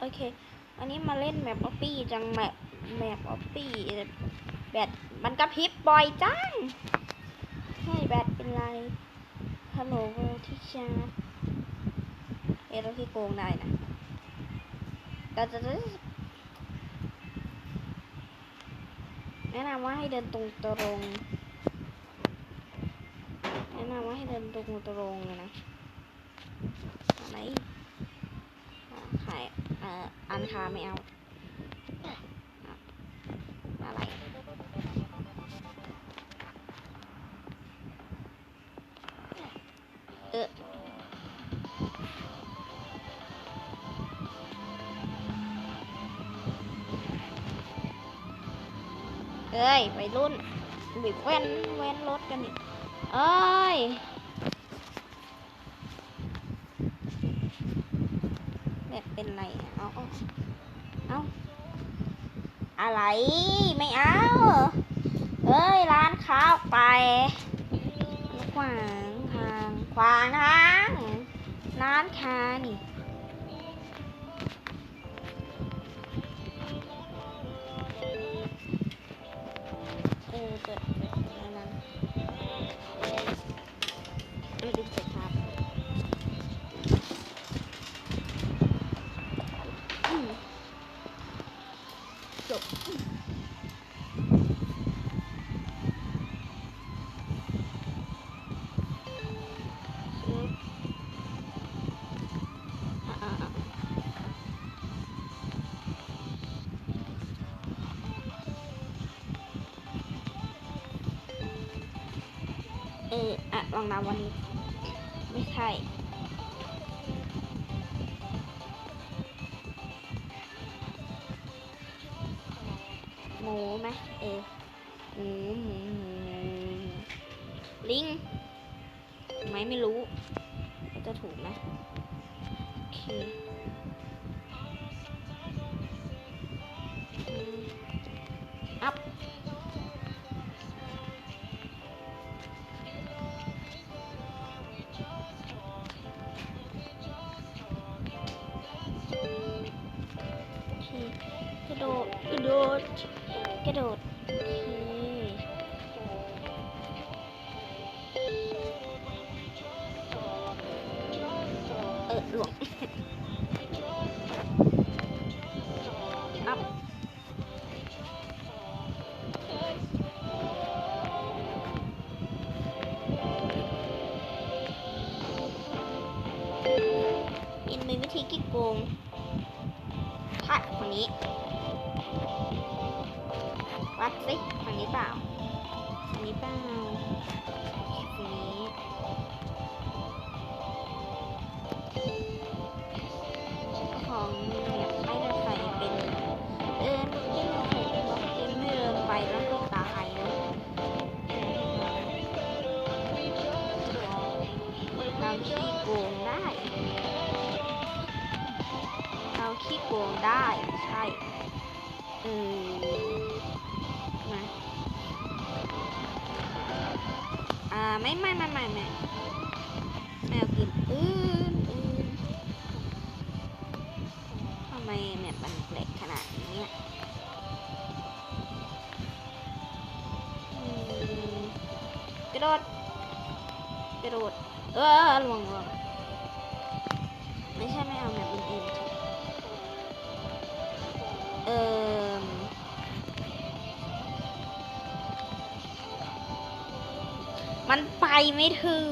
โอเค อันนี้มาเล่นแมปออปปี้จังแมปแมปออปปี้แบตมันกระพริบบ่อยจังใช่แบตเป็นไรฮัลโหลที่ชาร์จเอเราที่โกงได้นะแต่จะแนะนำว่าให้เดินตรงตรงแนะนำว่าให้เดินตรงตรงนะอะไรอ่าขายเอ่ออันคาไม่เอา อะไร เออเอ้ยไปรุ่นบิบแว่นแว่นรถกันอีกเอ้ย แบบ เป็นไรเอาเอาเอาอะไรไม่เอาเอ้ยร้านค้าออกไปขวางทางขวางทางร้านค้านี่เออเปิด เอออะลองนำวันนี้ ไม่ใช่หมูไหมเออ เอ ไม่ไม่ไม่ไม่ไม่แม มันไปไม่ถึง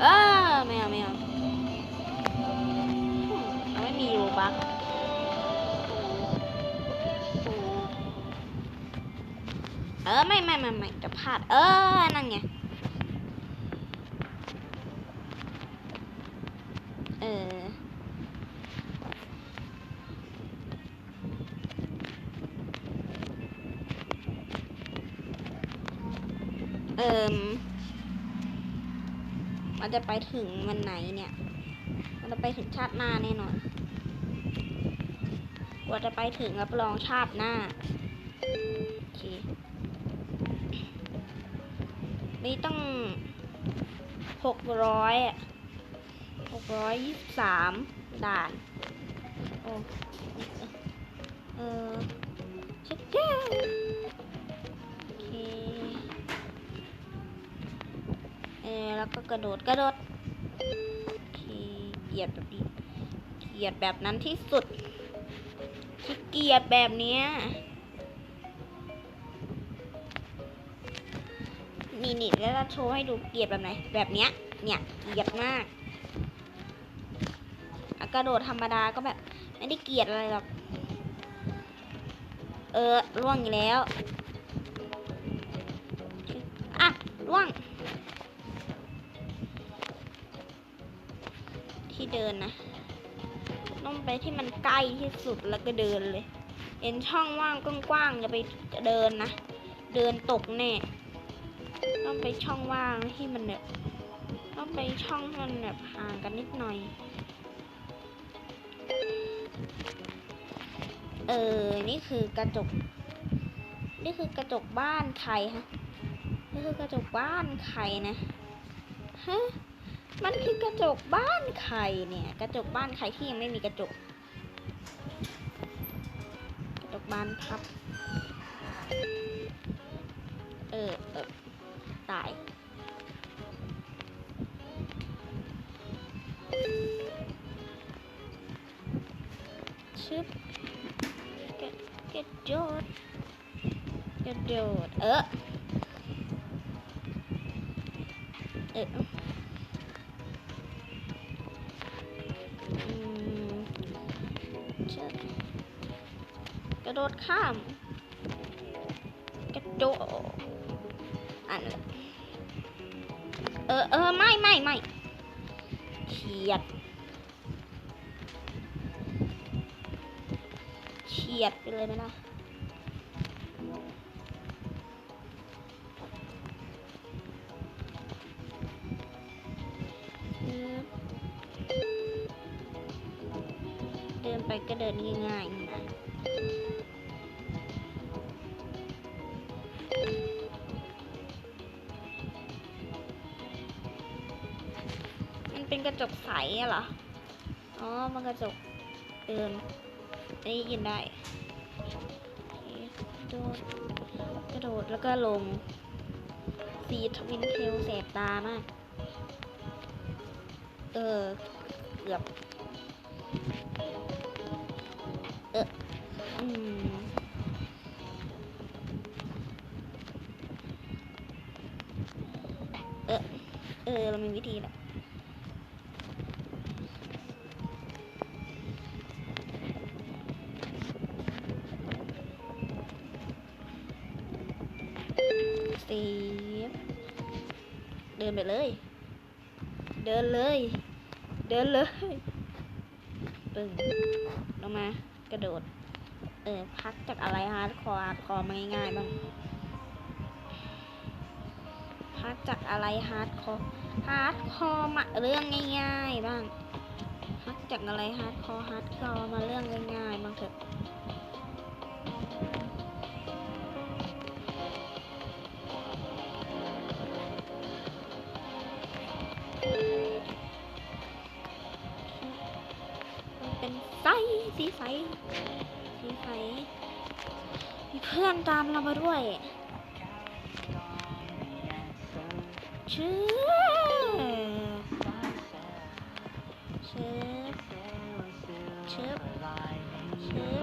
เออไม่เอาไม่เอาเราไม่มีโลบักเออ ไม่ไม่ไม่ไม่จะพลาด เออ นั่นไง อิมมันจะไปถึงวันไหนเนี่ยมันจะไปถึงชาติหน้าแน่นอนกว่าจะไปถึงรับรองชาติหน้า โอเค นี่ต้องหกร้อยหกร้อยยี่สิบสามด่าน โอ้ เออชิคเก้โอเค เออแล้วก็กระโดดกระโดดเคเกียดแบบนี้เกียดแบบนั้นที่สุดขี้เกียจแบบเนี้ยนี่นี่แล้วเราโชว์ให้ดูเกียดแบบไหน แบบเนี้ย เนี่ยเกียดมากกระโดดธรรมดาก็แบบ ไม่ได้เกียดอะไรหรอก เออล่วงอีกแล้ว อะล่วง เดินนะ ต้องไปที่มันใกล้ที่สุดแล้วก็เดินเลย เห็นช่องว่างกว้างๆอย่าไปเดินนะ เดินตกแน่ ต้องไปช่องว่างที่มันแบบต้องไปช่องที่มันแบบห่างกันนิดหน่อย เออ นี่คือกระจก นี่คือกระจกบ้านใครฮะ นี่คือกระจกบ้านใครนะ ฮะ มันคือกระจกบ้านใครเนี่ย กระจกบ้านใครที่ยังไม่มีกระจก กระจกบ้านพับ เออเออตาย ชึบกระกระโดดกระโดดเออเออ กระโดดข้าม กระโดดอันเออเออไม่ไม่ไม่เฉียดเฉียดไปเลยไหมล่ะเดินไปก็เดินง่ายๆนะ จกใสอะเหรอ อ๋อ มันกระจกเดินได้ยินได้โอเคกระโดดกระโดดแล้วก็ลงสีทวินเทลแสบตามาก เออ เกือบ เออ อืมเออ เออ เรามีวิธีแหละ ดินไปเลย เดินเลย เดินเลยปึ้งลงมากระโดด เออพักจากอะไรฮาร์ดคอร์ฮาร์ดคอร์มาง่ายๆบ้างพักจากอะไรฮาร์ดคอร์ฮาร์ดคอร์มาเรื่องง่ายๆบ้างพักจากอะไรฮาร์ดคอร์ฮาร์ดคอร์มาเรื่องง่ายๆบ้างเถอะ พื่อนตามเรามาด้วยชื่อชื่อชื่อชื่อ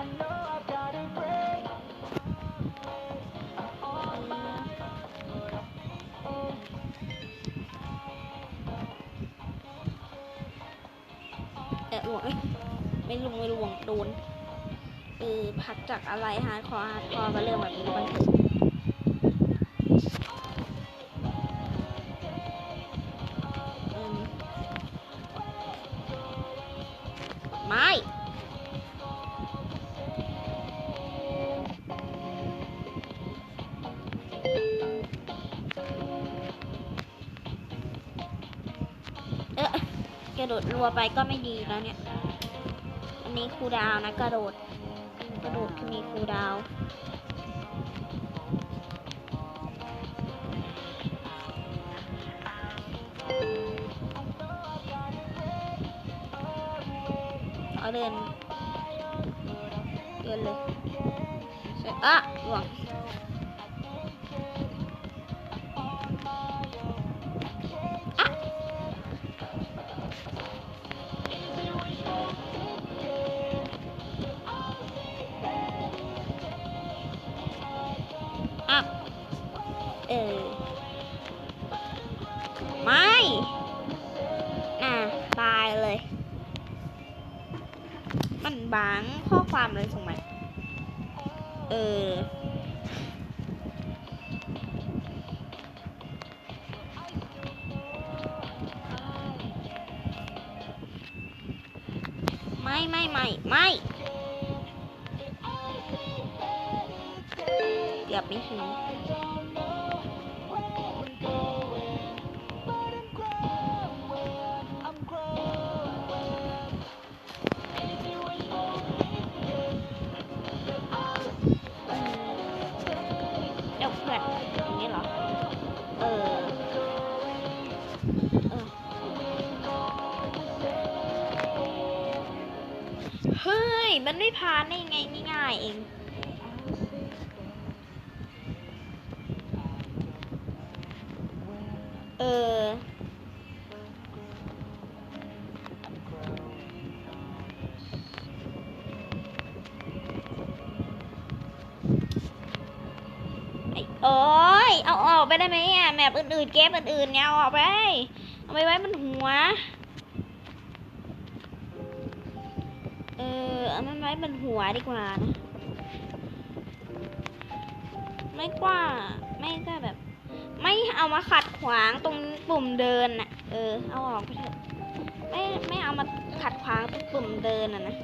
I know I've got a break. เออหลวงเอ้ย ไม่ลงไม่ลวงโดนเออพักจากอะไรฮาร์ดคอร์ฮาร์ดคอร์มาเรื่องแบบนี้บ้างเถอะอืมไม่เออกระโดดรัวไปก็ไม่ดีแล้วเนี่ย นี้คูดาวนะกระโดด กระโดดมีคูดาวเอาเดินเดินเลยเสร็จอะหวัง เออ ไม่ อะ ตายเลย มันบางข้อความเลยส่งมาเออ ไม่ไม่ไม่ไม่เกือบไม่ถึง เฮ้ย มันไม่พานได้ยังไงง่ายๆเอง เออไอ้โอ้ย เอาออกไปได้ไหมอะ แมปอื่นๆ เกมอื่นๆเนี่ยเอาออกไป เอาไปไว้มันหัว ออมันไว้มันหัวดีกว่านะไม่กว่าไม่ก็แบบ ไม่เอามาขัดขวางตรงปุ่มเดินน่ะเออ เอาออกไปเถอะไม่ไม่เอามาขัดขวางตรงปุ่มเดินอะนะ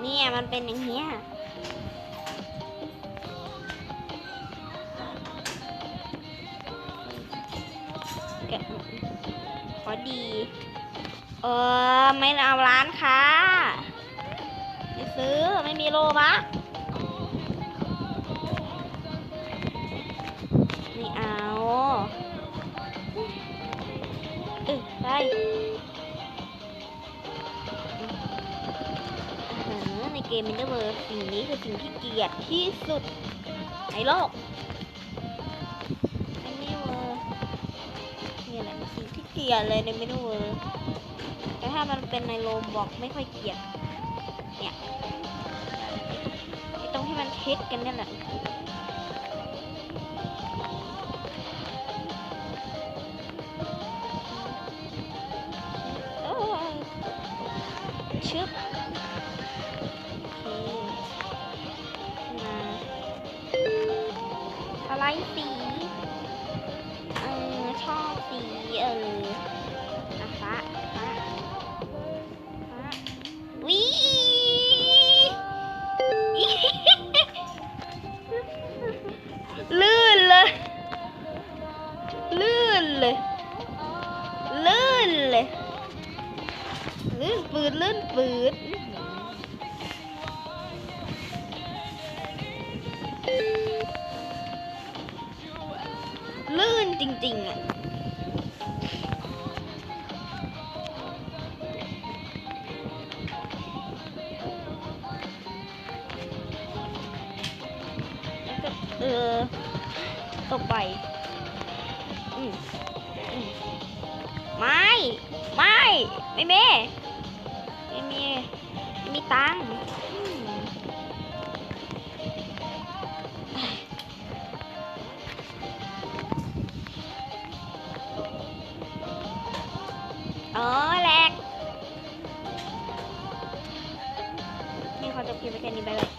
เนี่ยมันเป็นอย่างเงี้ย แกะขอดี เออ ไม่เอาร้านค้าไม่ซื้อไม่มีโลบะไม่เอาเออไปในเกมมินเตอร์เวิร์สิ่งนี้คือสิ่งที่เกลียดที่สุดในโลก ลียดเลยในมินเตอร์เวิร์แต่ถ้ามันเป็นในโลมบอกไม่ค่อยเกลียด เนี่ยไอตรงที่มันเท็ดกันเนี่ยแหละชึบ เลย ลื่นเลย ลื่นปืดลื่นปืดอื้อหือลื่นจริง ๆ อะแล้วก็เออตกไป ไม่ ไม่ ไม่เมไม่มีไม่มีตังค์อืมอ๋อแหลกนี่เขาจะพิมพ์ไปแค่นี้ไปเลย